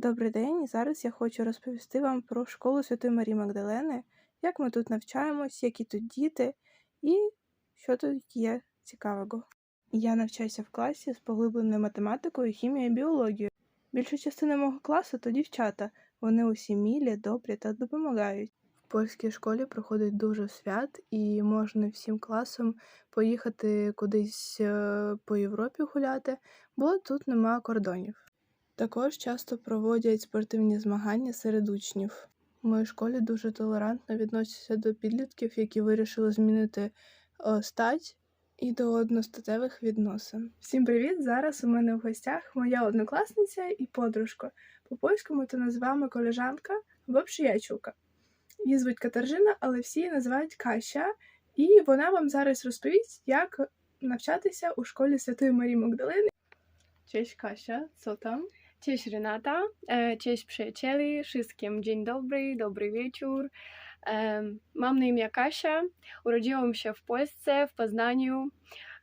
Добрий день. Зараз я хочу розповісти вам про школу Святої Марії Магдалени, як ми тут навчаємось, які тут діти і що тут є цікавого. Я навчаюся в класі з поглибленою математикою, хімією і біологією. Більша частина мого класу то дівчата. Вони усі мілі, добрі та допомагають. В польській школі проходить дуже свят, і можна всім класом поїхати кудись е, по Європі гуляти, бо тут нема кордонів. Також часто проводять спортивні змагання серед учнів. У моїй школі дуже толерантно відносяться до підлітків, які вирішили змінити е, стать і до одностатевих відносин. Всім привіт! Зараз у мене в гостях моя однокласниця і подружка. По-польському то називаємо колежанка або приячулка. Її звуть Катаржина, але всі її називають Кася, і вона вам зараз розповість, як навчатися у школі Святої Марії Магдалини. Cześć Kasia, co tam? Cześć Renata, e, cześć przyjaciele, wszystkim dzień dobry, dobry wieczór. Em, Mam na imię Kasia, urodziłam się w Polsce, w Poznaniu.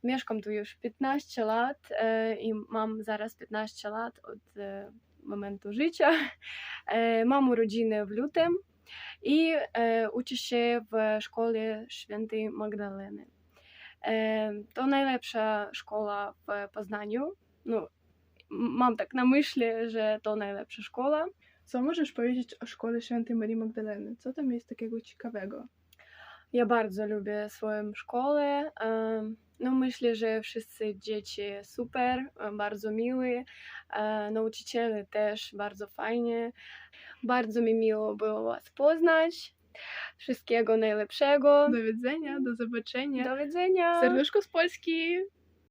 Mieszkam tu już 15 lat e, i mam zaraz 15 lat od e, momentu życia. E, Mam urodziny w lutym i e, uczę się w szkole świętej Magdaleny. E, To najlepsza szkoła w Poznaniu. No, mam tak na myśli, że to najlepsza szkoła. Co możesz powiedzieć o szkole Świętej Marii Magdaleny? Co tam jest takiego ciekawego? Ja bardzo lubię swoją szkołę. No myślę, że wszyscy dzieci super, bardzo miły, e, nauczyciele też bardzo fajnie. Bardzo mi miło było Was poznać. Wszystkiego najlepszego. Do widzenia, do zobaczenia. Do widzenia. Serduszko z Polski!